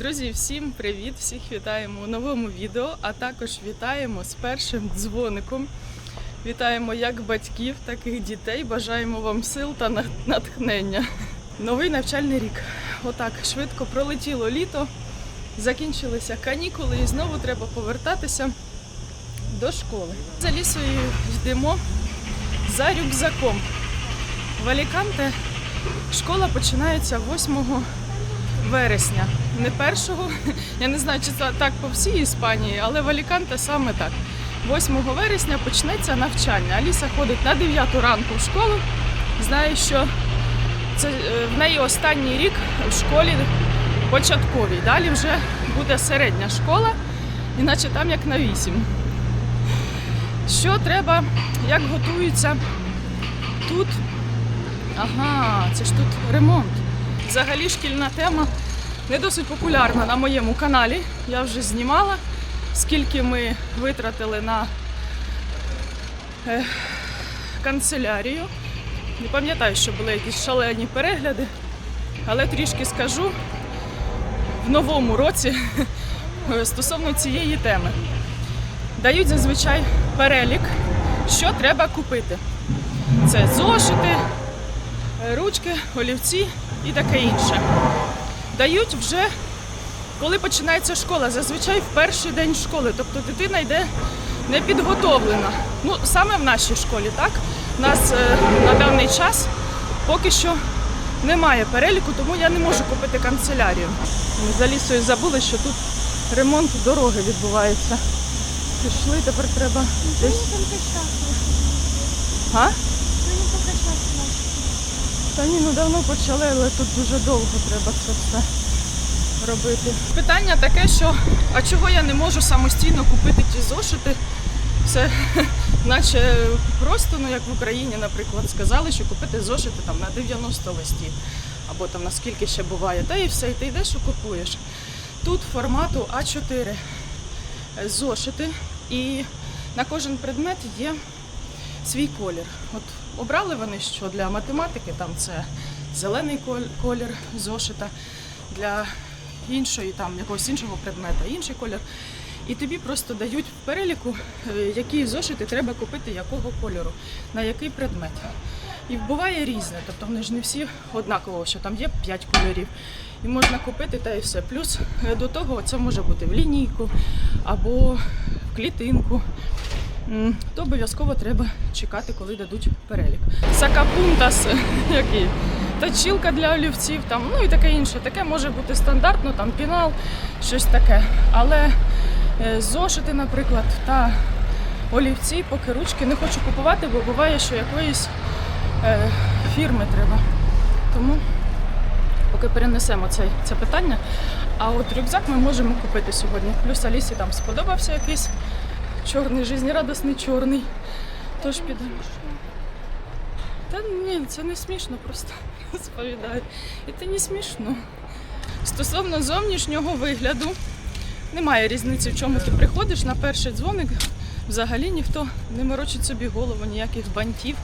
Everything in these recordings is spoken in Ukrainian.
Друзі, всім привіт! Всіх вітаємо у новому відео, а також вітаємо з першим дзвоником. Вітаємо як батьків, так і дітей. Бажаємо вам сил та натхнення. Новий навчальний рік. Отак швидко пролетіло літо, закінчилися канікули і знову треба повертатися до школи. За лісою йдемо за рюкзаком. В Аліканте школа починається 8 вересня. Не першого. Я не знаю, чи це так по всій Іспанії, але в Аліканте саме так. 8 вересня почнеться навчання. Аліса ходить на 9 ранку в школу. Знає, що це е, в неї останній рік в школі початковій. Далі вже буде середня школа, іначе там як на 8. Що треба, як готуються тут? Ага, це ж тут ремонт. Взагалі шкільна тема не досить популярна на моєму каналі. Я вже знімала, скільки ми витратили на е, канцелярію. Не пам'ятаю, що були якісь шалені перегляди, але трішки скажу в новому році стосовно цієї теми. Дають зазвичай перелік, що треба купити. Це зошити, ручки, олівці і таке інше. Дають вже, коли починається школа, зазвичай в перший день школи. Тобто дитина йде не підготовлена. Ну, саме в нашій школі, так? У нас е, на даний час поки що немає переліку, тому я не можу купити канцелярію. Ми за лісою забули, що тут ремонт дороги відбувається. Пішли, тепер треба десь. А? Та ні, ну давно почали, але тут дуже довго треба це все робити. Питання таке, що а чого я не можу самостійно купити ті зошити? Це наче просто, ну як в Україні, наприклад, сказали, що купити зошити там на 90 листів, або там наскільки ще буває, та і все, і ти йдеш і купуєш. Тут формату А4 зошити, і на кожен предмет є свій колір. От обрали вони що для математики, там це зелений колір зошита, для іншої, там якогось іншого предмета, інший колір. І тобі просто дають в переліку, е, які зошити треба купити якого кольору, на який предмет. І буває різне, тобто вони ж не всі однаково, що там є 5 кольорів. І можна купити та і все. Плюс е, до того це може бути в лінійку або в клітинку. То обов'язково треба чекати, коли дадуть перелік. Сакапунтас, який точілка для олівців, там, ну і таке інше. Таке може бути стандартно, там пінал, щось таке. Але е, зошити, наприклад, та олівці, поки ручки не хочу купувати, бо буває, що якоїсь е, фірми треба. Тому поки перенесемо це, це питання. А от рюкзак ми можемо купити сьогодні. Плюс Алісі там сподобався якийсь чорний, жизнерадісний чорний. Тож підемо. Та ні, це не смішно, просто розповідаю. І це не смішно. Стосовно зовнішнього вигляду, немає різниці, в чому ти приходиш на перший дзвоник. Взагалі ніхто не морочить собі голову, ніяких бантів,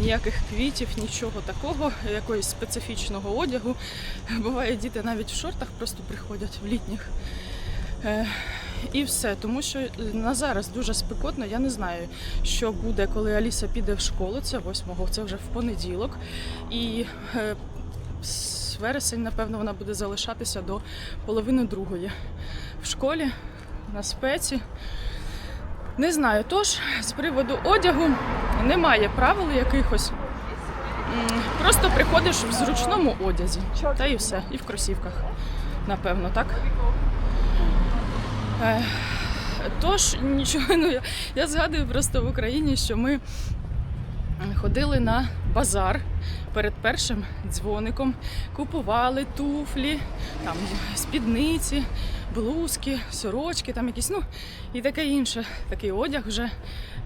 ніяких квітів, нічого такого, якогось специфічного одягу. Буває, діти навіть в шортах просто приходять в літніх. Е, і все, тому що на зараз дуже спекотно. Я не знаю, що буде, коли Аліса піде в школу. Це 8-го, це вже в понеділок. І е, с- вересень, напевно, вона буде залишатися до половини другої в школі на спеці. Не знаю. Тож, з приводу одягу немає правил якихось. Просто приходиш в зручному одязі. Та і все. І в кросівках, напевно, так? Тож нічого, ну я, я згадую просто в Україні, що ми ходили на базар перед першим дзвоником, купували туфлі, там спідниці, блузки, сорочки, там якісь, ну і таке інше, такий одяг вже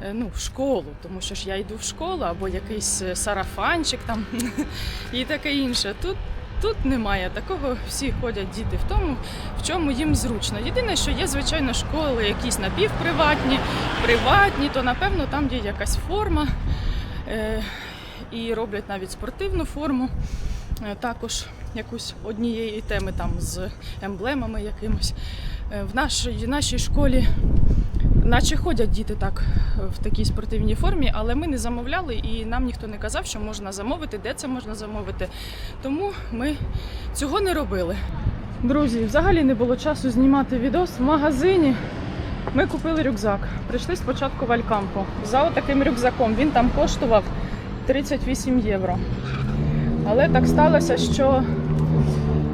е, ну, в школу, тому що ж я йду в школу або якийсь е, сарафанчик там і таке інше. Тут Тут немає такого, всі ходять діти в тому, в чому їм зручно. Єдине, що є, звичайно, школи якісь напівприватні, приватні, то напевно там є якась форма е, і роблять навіть спортивну форму. Е, також якусь однієї теми там з емблемами якимось. Е, В нашій, нашій школі наче ходять діти так в такій спортивній формі, але ми не замовляли і нам ніхто не казав, що можна замовити, де це можна замовити. Тому ми цього не робили. Друзі, взагалі не було часу знімати відос в магазині. Ми купили рюкзак. Прийшли спочатку в Алькампо. За таким рюкзаком він там коштував 38 євро. Але так сталося, що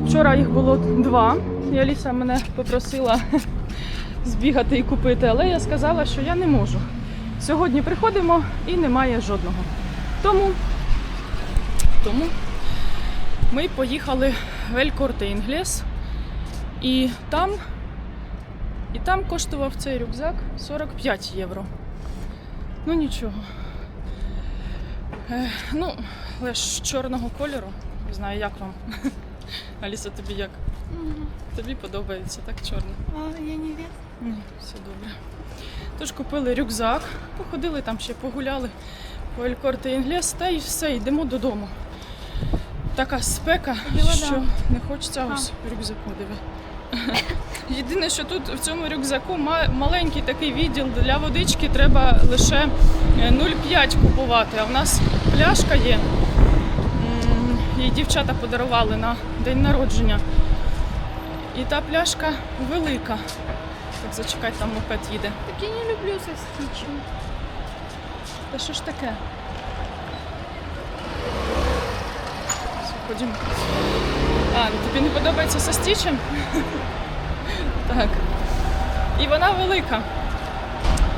вчора їх було два. І Аліса мене попросила збігати і купити, але я сказала, що я не можу. Сьогодні приходимо і немає жодного. Тому, тому ми поїхали в Ель Корте Інглес. І там, і там коштував цей рюкзак 45 євро. Ну нічого. Е, ну, ж чорного кольору. Не знаю, як вам. Аліса, тобі як? Тобі подобається, так чорно? А, я не вес. Ні, все добре. Тож купили рюкзак, походили там ще погуляли по Елькорте Інглес, та й все, йдемо додому. Така спека, Діла, що да. не хочеться А. ось рюкзаку диви. Єдине, що тут в цьому рюкзаку маленький такий відділ для водички, треба лише е, 0,5 купувати. А в нас пляшка є. Її дівчата подарували на день народження. І та пляшка велика. Так, зачекай, там мопед їде. Так я не люблю со стичем. Та що ж таке? Ходімо. А, ну тобі не подобається со стічем? так. І вона велика.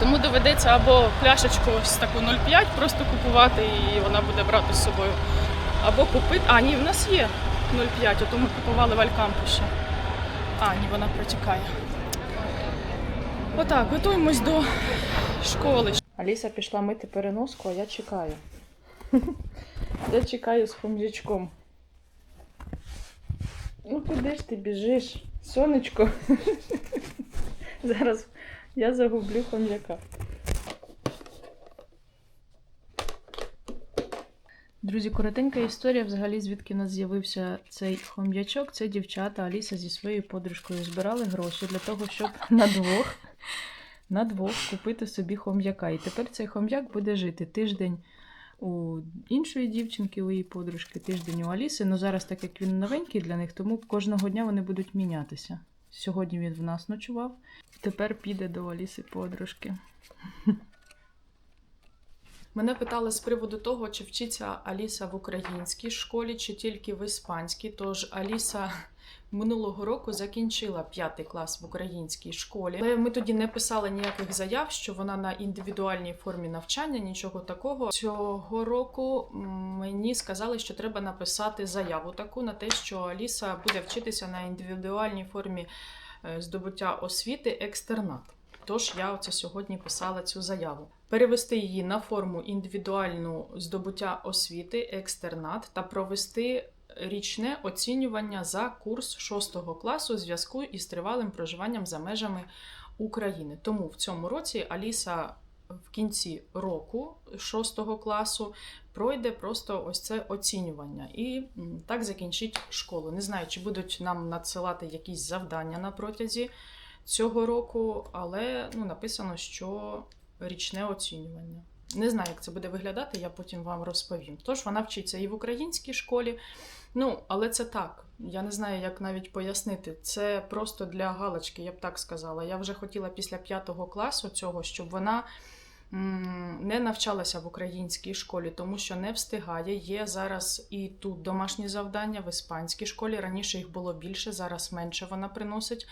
Тому доведеться або пляшечку ось таку 0,5 просто купувати, і вона буде брати з собою. Або купити. А, ні, в нас є 0,5, ото ми купували в Алькампу ще. А, ні, вона протікає. Отак, готуємось до школи. Аліса пішла мити переноску, а я чекаю. Я чекаю з хом'ячком. Ну куди ж ти біжиш? Сонечко. Зараз я загублю хом'яка. Друзі, коротенька історія взагалі, звідки в нас з'явився цей хом'ячок. Це дівчата Аліса зі своєю подружкою збирали гроші для того, щоб на двох, на двох купити собі хом'яка. І тепер цей хом'як буде жити тиждень у іншої дівчинки, у її подружки, тиждень у Аліси. Ну зараз, так як він новенький для них, тому кожного дня вони будуть мінятися. Сьогодні він в нас ночував, тепер піде до Аліси подружки. Мене питали з приводу того, чи вчиться Аліса в українській школі, чи тільки в іспанській. Тож Аліса минулого року закінчила п'ятий клас в українській школі. Але ми тоді не писали ніяких заяв, що вона на індивідуальній формі навчання, нічого такого. Цього року мені сказали, що треба написати заяву таку на те, що Аліса буде вчитися на індивідуальній формі е, здобуття освіти екстернат. Тож я оце сьогодні писала цю заяву. Перевести її на форму індивідуальну здобуття освіти, екстернат та провести річне оцінювання за курс 6 класу зв'язку із тривалим проживанням за межами України. Тому в цьому році Аліса в кінці року 6 класу пройде просто ось це оцінювання і так закінчить школу. Не знаю, чи будуть нам надсилати якісь завдання на протязі цього року, але ну, написано, що річне оцінювання. Не знаю, як це буде виглядати, я потім вам розповім. Тож вона вчиться і в українській школі. Ну, але це так. Я не знаю, як навіть пояснити. Це просто для галочки, я б так сказала. Я вже хотіла після п'ятого класу цього, щоб вона не навчалася в українській школі, тому що не встигає. Є зараз і тут домашні завдання в іспанській школі. Раніше їх було більше, зараз менше вона приносить.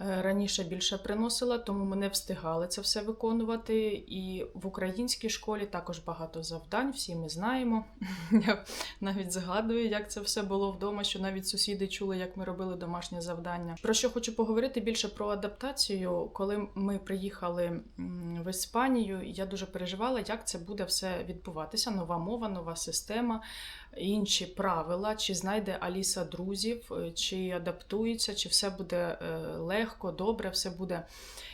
Е, Раніше більше приносила, тому ми не встигали це все виконувати. І в українській школі також багато завдань, всі ми знаємо. Я навіть згадую, як це все було вдома, що навіть сусіди чули, як ми робили домашнє завдання. Про що хочу поговорити більше про адаптацію. Коли ми приїхали в Іспанію, я дуже переживала, як це буде все відбуватися. Нова мова, нова система. Інші правила, чи знайде Аліса друзів, е, чи адаптується, чи все буде е, легко, добре, все буде.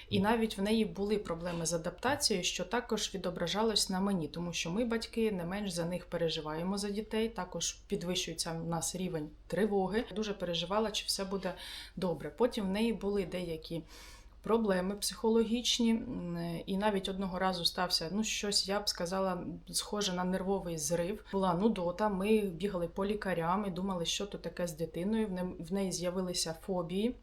І навіть в неї були проблеми з адаптацією, що також відображалось на мені, тому що ми, батьки, не менш за них переживаємо за дітей. Також підвищується в нас рівень тривоги. Дуже переживала, чи все буде добре. Потім в неї були деякі. Проблеми психологічні, і навіть одного разу стався ну щось, я б сказала, схоже на нервовий зрив. Була нудота. Ми бігали по лікарям і думали, що то таке з дитиною. В не- В неї з'явилися фобії.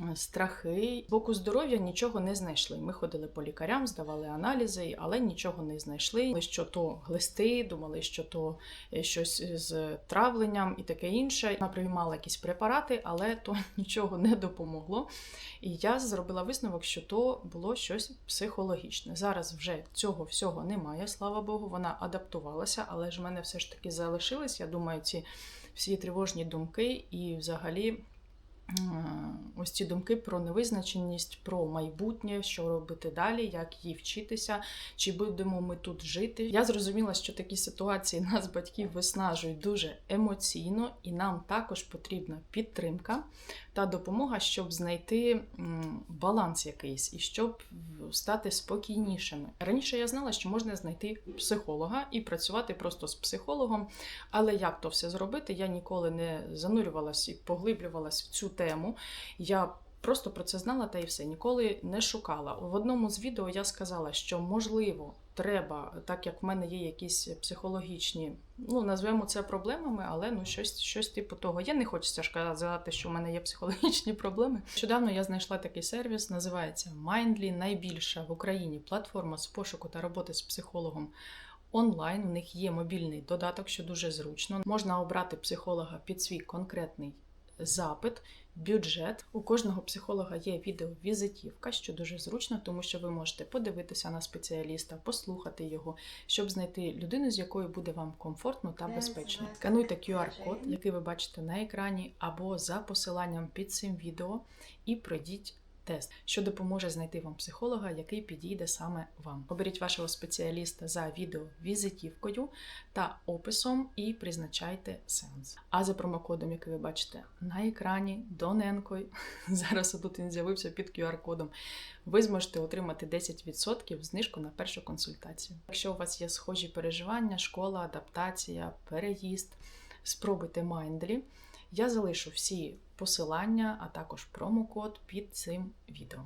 Е, Страхи з боку здоров'я нічого не знайшли. Ми ходили по лікарям, здавали аналізи, але нічого не знайшли. Думали, Що то глисти, думали, що то е, щось з травленням і таке інше. Вона приймала якісь препарати, але то нічого не допомогло. І я зробила висновок, що то було щось психологічне. Зараз вже цього всього немає, слава Богу, вона адаптувалася, але ж в мене все ж таки залишились. Я думаю, ці всі тривожні думки і взагалі. Е, Ось ці думки про невизначеність, про майбутнє, що робити далі, як їй вчитися, чи будемо ми тут жити. Я зрозуміла, що такі ситуації нас, батьків, виснажують дуже емоційно, і нам також потрібна підтримка та допомога, щоб знайти баланс якийсь і щоб стати спокійнішими. Раніше я знала, що можна знайти психолога і працювати просто з психологом, але як то все зробити, я ніколи не занурювалась і поглиблювалась в цю. Я просто про це знала та і все, ніколи не шукала. В одному з відео я сказала, що можливо. Треба, так як в мене є якісь психологічні, ну назвемо це проблемами, але ну щось, щось типу того. Я не хочеться ж що в мене є психологічні проблеми. Щодавно я знайшла такий сервіс, називається Mindly, найбільша в Україні платформа з пошуку та роботи з психологом онлайн. У них є мобільний додаток, що дуже зручно. Можна обрати психолога під свій конкретний запит, бюджет. У кожного психолога є відеовізитівка, що дуже зручно, тому що ви можете подивитися на спеціаліста, послухати його, щоб знайти людину, з якою буде вам комфортно та безпечно. Скануйте QR-код, який ви бачите на екрані, або за посиланням під цим відео, і пройдіть тест, що допоможе знайти вам психолога, який підійде саме вам. Оберіть вашого спеціаліста за відеовізитівкою та описом і призначайте сеанс. А за промокодом, який ви бачите на екрані, Доненко, зараз тут він з'явився під QR-кодом, ви зможете отримати 10% знижку на першу консультацію. Якщо у вас є схожі переживання, школа, адаптація, переїзд, спробуйте Mindly. Я залишу всі посилання, а також промокод під цим відео.